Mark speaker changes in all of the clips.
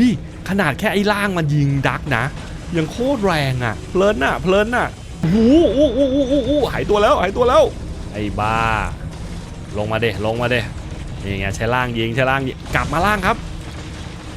Speaker 1: ดิ ขนาดแค่ไอ้ล่างมันยิงดักนะ ยังโคตรแรงอะ เพลินอะ เพลินอะหโอ้โหโอ้โหโอ้หายตัวแล้วหายตัวแล้ว ไอ้บ้า ลงมาเดลงมาเดนี่ไงใช้ล่างยิงใช้ล่างยิงกลับมาล่างครับ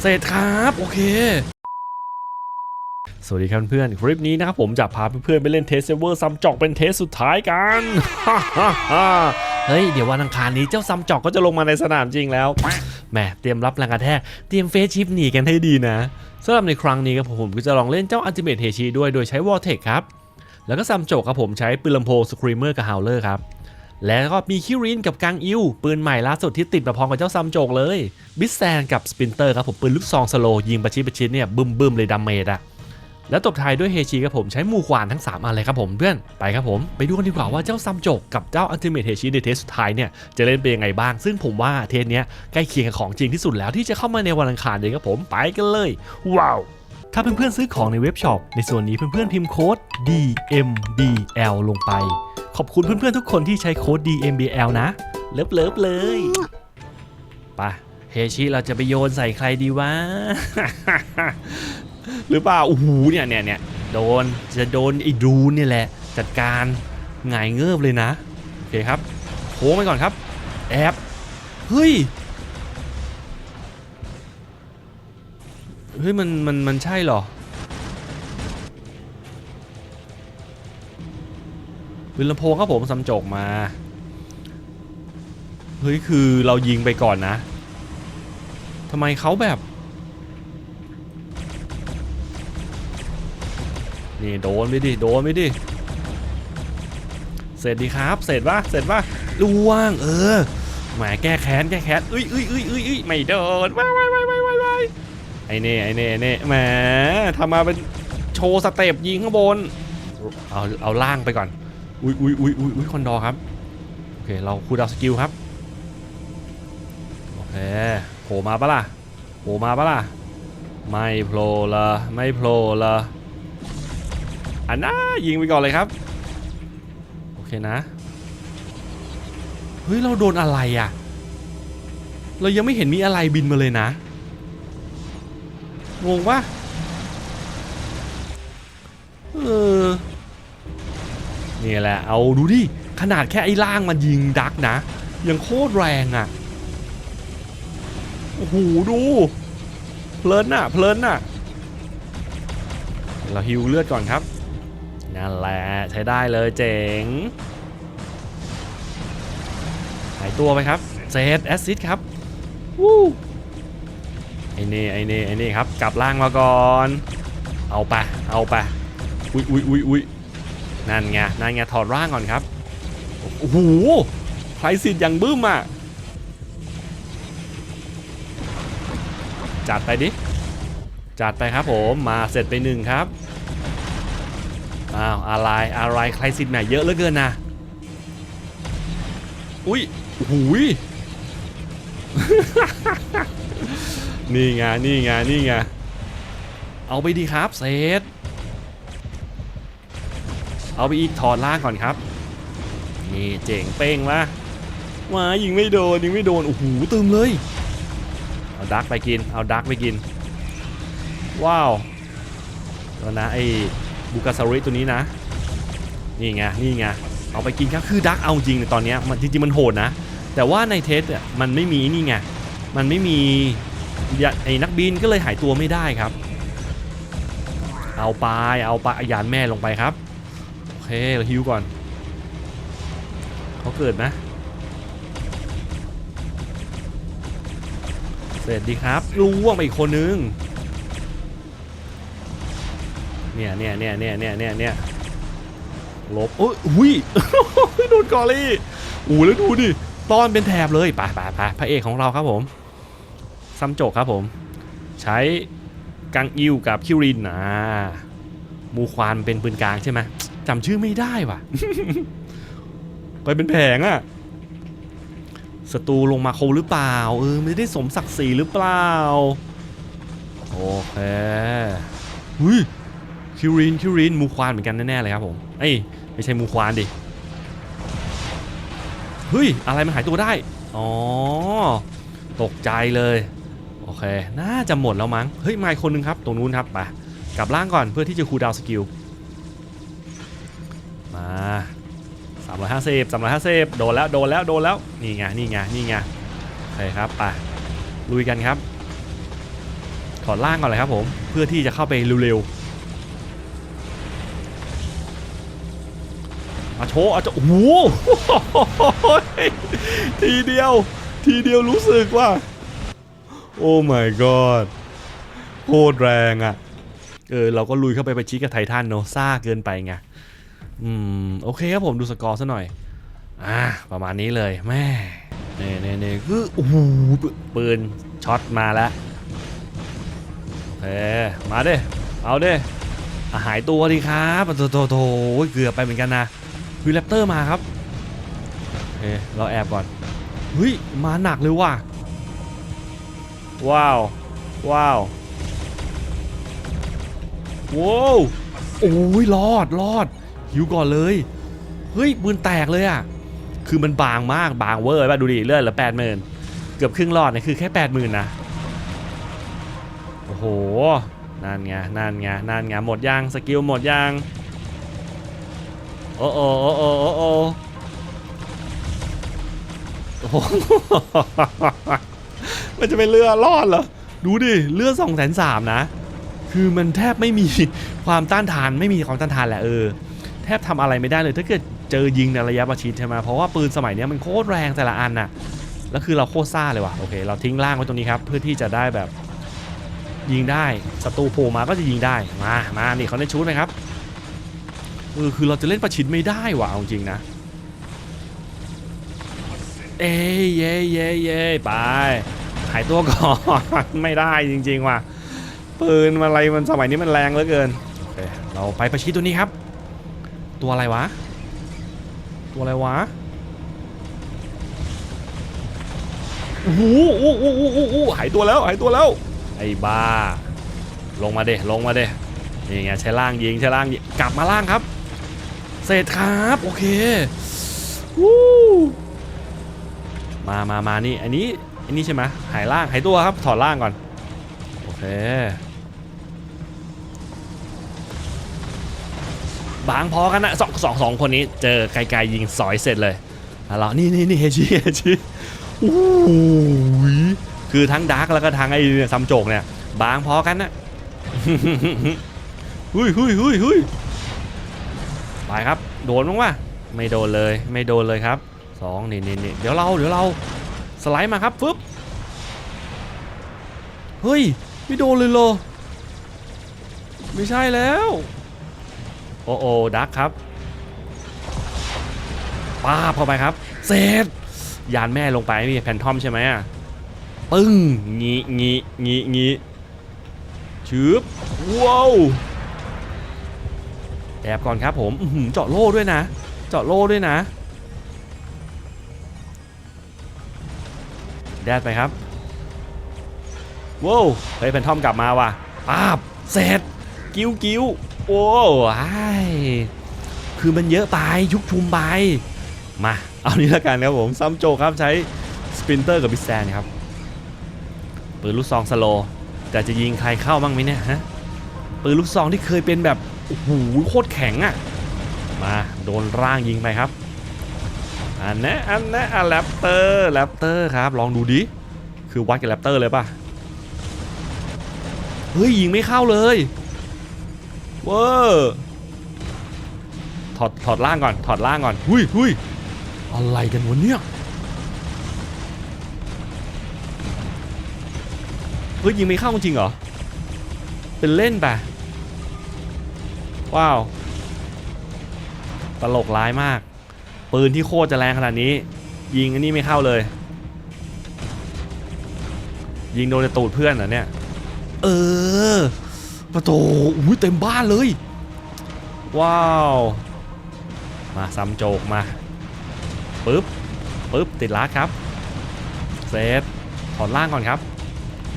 Speaker 1: เสร็จครับโอเคสวัสดีครับเพื่อนคลิปนี้นะครับผมจะพาเพื่อนๆไปเล่นเทสเซเวอร์ซัมจอกเป็นเทสสุดท้ายกันเฮ้ย เดี๋ยววันอังคารนี้เจ้าซัมจอกก็จะลงมาในสนามจริงแล้ว แหมเตรียมรับแรงกระแทกเตรียมเฟซชิปหนีกันให้ดีนะสำหรับในครั้งนี้ครับผมก็จะลองเล่นเจ้าอัลติเมทเฮชีด้วยโดยใช้วอลเทคครับ แล้วก็ซัมโจกครับผมใช้ปืนลำโพงสครีมเมอร์กับฮาวเลอร์ครับแล้วก็มีคิรินกับกังอิวปืนใหม่ล่าสุดที่ติดมาพร้อมกับเจ้าซัมโจกเลย บิสแซนกับสปินเตอร์ครับผมปืนลูกซองสโลยิงประชิดประชิดเนี่ยบึมบึมๆเลยดาเมจอะ แล้วตบท้ายด้วยเฮชีครับผมใช้มูควานทั้ง 3 อันเลยครับผมเพื่อนไปครับผมไปดูกันดีกว่าว่าเจ้าซัมโจกกับเจ้าอัลติเมทเฮชีในเทสสุดท้ายเนี่ยจะเล่นเป็นยังไงบ้าง ซึ่งผมว่าเทสเนี้ยใกล้เคียงกับของจริงที่สุดแล้วที่จะเข้ามาในวันอังคารเลยครับผมไปกันเลย ว้าวถ้าเพื่อนๆซื้อของในเว็บช็อปในส่วนนี้เพื่อนๆพิมพ์โค้ด DMBL ลงไป ขอบคุณเพื่อนๆทุกคนที่ใช้โค้ด DMBL นะ เลิฟเลิฟๆเลยไปเฮชิเราจะไปโยนใส่ใครดีวะ หรือเปล่าโอ้โหเนี่ยเนี่ยเนี่ยโดนจะโดนไอ้ดูนเนี่ยแหละ จัดการหงายเงิบเลยนะโอเคครับโค้งไปก่อนครับแอบเฮ้ยเฮ้ยมันมันมันใช่หรอปืนลำโพงครับผมซัมโจกมาเฮ้ยคือเรายิงไปก่อนนะทำไมเขาแบบ นี่โดนไปดิโดนไปดิเสร็จดีครับเสร็จปะเสร็จปะล่วงเออแหมแก้แค้นแก้แค้นเอ้ยเอ้ยเอ้ยเอ้ยเอ้ยไม่โดนว้ายว้ายว้ายว้ายว้ายว้ายไอ้เน่ไอ้เน่เน่แหมทำมาเป็นโชว์สเต็ปยิงข้างบนเอาเอาล่างไปก่อนอุ้ยอุ้ยอุ้ยอุ้ยอุ้ยคอนดอร์ครับโอเคเราคูดาวสกิลครับโอเคโผล่มาปะล่ะโผล่มาปะล่ะไม่โผล่ละไม่โผล่ละ อันน่ายิงไปก่อนเลยครับ โอเคนะ เฮ้ย เราโดนอะไรอะ เรายังไม่เห็นมีอะไรบินมาเลยนะ งงปะเออนี่แหละ เอาดูดิ ขนาดแค่ไอ้ล่างมันยิงดักนะ ยังโคตรแรงอะ โอ้โห ดู เพลินน่ะ เพลินน่ะ เราฮิวเลือดก่อนครับ นั่นแหละใช้ได้เลยเจ๋งหายตัวไปครับเซตแอสซิดครับวู้ไอ้นี่ไอ้นี่ไอ้นี่ครับกลับล่างมาก่อน เอาไปเอาไปอุ้ยอุ้ยอุ้ยอุ้ยนั่นไงนั่นไงถอดร่างก่อนครับโอ้โหใครสิทธิ์อย่างบึ้มอะจัดไปดิจัดไปครับผมมาเสร็จไปหนึ่งครับ อ้าวอะไรอะไรใครสิทธิ์แหมเยอะเหลือเกินนะ อุ้ยหูยนี่ไงนี่ไงนี่ไงเอาไปดีครับเซตเอาไปอีกถอดล่างก่อนครับนี่เจ๋งเป้งละว้ายิงไม่โดนยิงไม่โดนโอ้โหตึมเลยเอาดักไปกินเอาดักไปกิน ว้าวแล้วนะไอ้ บูกาซาริตัวนี้นะ นี่ไง นี่ไง เอาไปกินครับคือดักเอาจริงในตอนนี้มันจริงๆมันโหดนะ แต่ว่าในเทสอะมันไม่มีนี่ไง มันไม่มีไอ้นักบินก็เลยหายตัวไม่ได้ครับ เอาไปเอาไปยานแม่ลงไปครับ โอเคเราฮิวก่อน เขาเกิดนะเสร็จดีครับล่วงไปอีกคนนึง เนี่ยเนี่ยเนี่ยเนี่ยเนี่ยเนี่ยเนี่ยลบเอ้ยอุ้ยโดนกอรี่อู้แล้วดูดิต้อนเป็นแถบเลยไปไปไพระเอกของเราครับผมซัมโจกครับผม ใช้กังอิวกับคิรินนะมูควานเป็นปืนกลางใช่ไหมจำชื่อไม่ได้ว่ะไปเป็นแผงอะศัตรูลงมาโคหรือเปล่าเออไม่ได้สมศักดิ์ศรีหรือเปล่า โอเคหุย คิรินคิรินมูควานเหมือนกันแน่ๆเลยครับผมเอ้ยไม่ใช่มูควานดิเฮ้ยอะไรมันหายตัวได้อ๋อตกใจเลยโอเคน่าจะหมดแล้วมั้งเฮ้ยมาอีกคนนึงครับตรงนู้นครับไปกลับล่างก่อนเพื่อที่จะคูลดาวน์สกิลมา350 350โดนแล้วโดนแล้วโดนแล้วนี่ไงนี่ไงนี่ไงโอเคครับไปลุยกันครับถอดล่างก่อนเลยครับผมเพื่อที่จะเข้าไปเร็วๆ มาโชว์อาจจะโอ้โหทีเดียว ทีเดียวรู้สึกว่า โอ้ my god โคตรแรงอะ่ะ เออ เราก็ลุยเข้าไปไปชี้กับไททันเนอะซ่าเกินไปไง อืม โอเคครับผมดูสกอร์ซะหน่อย อ่า ประมาณนี้เลยแม่เน่เน่เน่คือโอ้โหปืนช็อตมาแล้วเอ้มาเด้เอาเด้หายตัวดีครับโถโถโถเกือบไปเหมือนกันนะ คือแรปเตอร์มาครับโอเคเราแอบก่อนเฮ้ยมาหนักเลยว่ะว้าวว้าวว้าวโอ้ยรอดรอดหิวก่อนเลยเฮ้ยปืนแตกเลยอะคือมันบางมากบางเวอร์ป่ะดูดิเลือดเหลือแปดหมื่นเกือบครึ่งหลอดเนี่ยคือแค่แปดหมื่นนะโอ้โหนั่นไงนั่นไงนั่นไงหมดยังสกิลหมดยัง โอ้โอ้โอ้โอ้โอ้โอ้โอ้โหมันจะเป็นเรือรอดเหรอ ดูดิเลือสองแสนสามนะ คือมันแทบไม่มีความต้านทาน ไม่มีความต้านทานแหละเออ แทบทำอะไรไม่ได้เลย ถ้าเกิดเจอยิงในระยะประชิดใช่ไหมเพราะว่าปืนสมัยนี้มันโคตรแรงแต่ละอันน่ะ แล้วคือเราโคตรซ่าเลยว่ะ โอเค เราทิ้งล่างไว้ตรงนี้ครับ เพื่อที่จะได้แบบยิงได้ ศัตรูโผล่มาก็จะยิงได้ มา มา นี่เขาได้ชุดไหมครับ เออคือเราจะเล่นประชิดไม่ได้ว่ะเอาจริงนะ เอ้ยเย้เย้เย้ไปหายตัวก่อน ไม่ได้จริงๆว่ะปืนอะไรมันสมัยนี้มันแรงเหลือเกินเราไปประชิดตัวนี้ครับ ตัวอะไรวะ ตัวอะไรวะโอ้โหโอ้โหโอ้โหโอ้โหหายตัวแล้วหายตัวแล้วไอ้บ้า ลงมาเดลงมาเดนี่ไงใช้ล่างยิงใช้ล่างยิงกลับมาล่างครับ เสร็จครับ โอเควู้มามามานี่อันนี้อันนี้ใช่ไหมหายล่างหายตัวครับ ถอดล่างก่อน โอเค บางพอกันนะสองสองสองคนนี้เจอไกลๆยิงสอยเสร็จเลยแล้วนี่นี่นี่เฮชิเฮชิโอ้ยคือทั้งดาร์กแล้วก็ทั้งไอ้ซัมโจกเนี่ย บางพอกันนะหุยหุยหุยหุย ไปครับ โดนมั้งวะไม่โดนเลย ไม่โดนเลยครับสองนี่นี่เดี๋ยวเรา เดี๋ยวเรา สไลด์มาครับฟึบเฮ้ย ไม่โดนเลยเหรอไม่ใช่แล้ว โอ้โอ้ดักครับป้าเข้าไปครับ เสร็จ ยานแม่ลงไปมีแพนทอมใช่ไหมอะ ปึ้ง งี้งี้งี้งี้ชืบว้าว แอบก่อนครับผมเจาะโล่ด้วยนะ เจาะโล่ด้วยนะแดดไปครับว้าวเฮ้ยแพนทอมกลับมาว่ะป้าบเสร็จกิ้วกิ้วโอ้ยคือมันเยอะไปชุกชุมไป มา เอานี้ละกันครับผมซัมโจครับใช้สปรินเตอร์กับบิสแซนครับปืนลูกซองสโลแต่จะยิงใครเข้าบ้างไหมเนี่ยฮะปืนลูกซองที่เคยเป็นแบบ โอ้โหโคตรแข็งอะ่ะ มาโดนร่างยิงไปครับ อันนี้อันนี้อะแรปเตอร์แรปเตอร์ครับ ลองดูดิ คือวัดกับแรปเตอร์เลยป่ะ เฮ้ย ยิงไม่เข้าเลยเวอร์ถอดถอดล่างก่อน ถอดล่างก่อน หุยหุยอะไรกันวะเนี่ย เฮ้ยยิงไม่เข้าจริงเหรอ เป็นเล่นไปะ ว้าว ตลกร้ายมาก ปืนที่โคตรจะแรงขนาดนี้ ยิงอันนี้ไม่เข้าเลย ยิงโดนในตูดเพื่อนเหรอเนี่ย เออ ประตูอุ้ยเต็มบ้านเลย ว้าว มาซ้ำโจกมาปึ๊บปึ๊บติดลัดครับ เซตถอดล่างก่อนครับ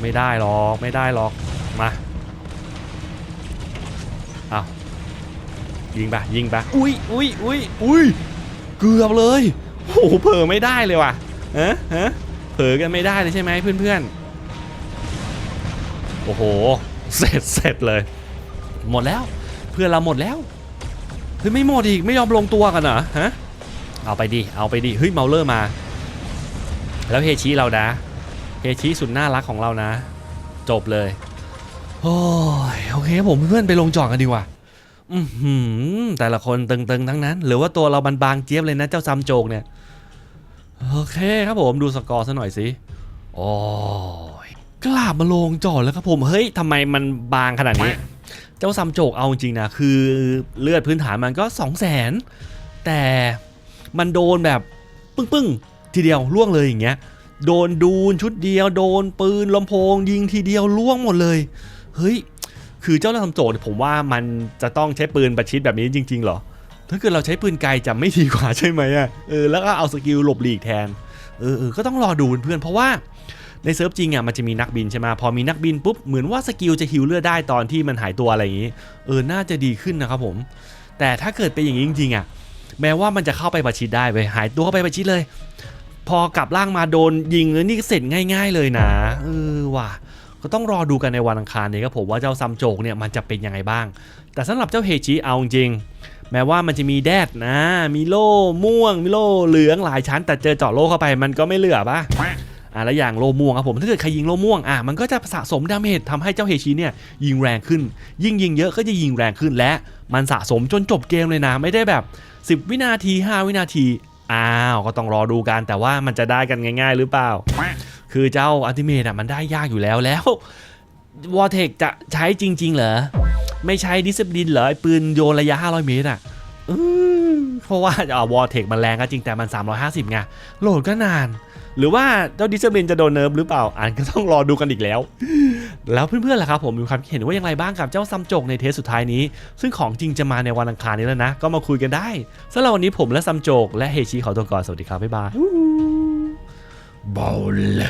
Speaker 1: ไม่ได้หรอก ไม่ได้หรอก ยิงปะยิงปะอุ้ยอุ้ยอุ้ยอุ้ยเกือบเลยโอ้โหเผลอไม่ได้เลยว่ะฮะฮะเผลอกันไม่ได้เลยใช่ไหมเพื่อนๆโอ้โหเสร็จเสร็จเลย หมดแล้ว เพื่อนเราหมดแล้วเฮ้ยไม่หมดอีกไม่ยอมลงตัวกันเหรอฮะเอาไปดิเอาไปดิเฮ้ยเมาเลอร์มา แล้วเฮชิเรานะเฮชิสุดน่ารักของเรานะ จบเลยโอ้ยโอเคผมเพื่อนไปลงจอดกันดีกว่า อือแต่ละคนตึงๆทั้งนั้น หรือว่าตัวเราบางๆเจี๊ยบเลยนะเจ้าซัมโจกเนี่ย โอเคครับผมดูสกอร์ซะหน่อยสิโอ้ยกล้ามาลงจอดแล้วครับผมเฮ้ยทำไมมันบางขนาดนี้ เจ้าซัมโจกเอาจริงนะคือเลือดพื้นฐานมันก็2 0 0แสนแต่มันโดนแบบปึ้งๆ ทีเดียวล่วงเลยอย่างเงี้ยโดนดูนชุดเดียว โดนปืนลำโพงยิงทีเดียวล่วงหมดเลย เฮ้ย คือเจ้าซัมโจกเนี่ยผมว่ามันจะต้องใช้ปืนประชิดแบบนี้จริง ๆ เหรอ ถ้าเกิดเราใช้ปืนไกลจะไม่ดีกว่าใช่ไหมอะเออแล้วก็เอาสกิลหลบหลีกแทนเออเออก็ต้องรอดูเพื่อนๆเพราะว่าในเซิร์ฟจริงอะมันจะมีนักบินใช่ไหมพอมีนักบินปุ๊บเหมือนว่าสกิลจะฮิวเลือดได้ตอนที่มันหายตัวอะไรอย่างนี้ เออน่าจะดีขึ้นนะครับผม แต่ถ้าเกิดเป็นอย่างนี้จริงๆอะแม้ว่ามันจะเข้าไปประชิดได้ไปหายตัวเข้าไปประชิดเลย พอกลับร่างมาโดนยิงเลยนี่เสร็จง่าย ๆ เลยนะเออว่ะ ก็ต้องรอดูกันในวันอังคารนี้ครับผมว่าเจ้าซัมโจกเนี่ยมันจะเป็นยังไงบ้าง แต่สำหรับเจ้าเฮจิเอาจริงแม้ว่ามันจะมีแดดนะ มีโล่ม่วง มีโล่เหลืองหลายชั้น แต่เจอเจาะโล่เข้าไปมันก็ไม่เหลือปะอะแล้วอย่างโลม่วงครับผมถ้าเกิดใครยิงโลม่วงอะมันก็จะสะสมดาเมจทำให้เจ้าเฮชิเนี่ยยิงแรงขึ้น ยิ่งยิงเยอะก็จะยิงแรงขึ้นและมันสะสมจนจบเกมเลยนะ ไม่ได้แบบ 10 วินาที 5 วินาที อ้าว ก็ต้องรอดูกันแต่ว่ามันจะได้กันง่าย ๆ หรือเปล่า คือเจ้าอัลติเมทอะมันได้ยากอยู่แล้วแล้ววอเทคจะใช้จริง ๆ เหรอ ไม่ใช้ดิสซิปลินเหรอปืนโยนระยะ 500 เมตรอะเพราะว่าอ่าวอเทคมันแรงก็จริงแต่มัน 350ไงโหลดก็นาน หรือว่าเจ้าดิสซิปลินจะโดนเนิร์ฟหรือเปล่าอ่านก็ต้องรอดูกันอีกแล้ว แล้วเพื่อนๆล่ะครับผมมีความเห็นว่าอย่างไรบ้างกับเจ้าซัมจกในเทสสุดท้ายนี้ ซึ่งของจริงจะมาในวันอังคารนี้แล้วนะ ก็มาคุยกันได้สำหรับวันนี้ผมและซัมโจกและเฮชิขอตัวก่อนสวัสดีครับบ๊ายบาย บอล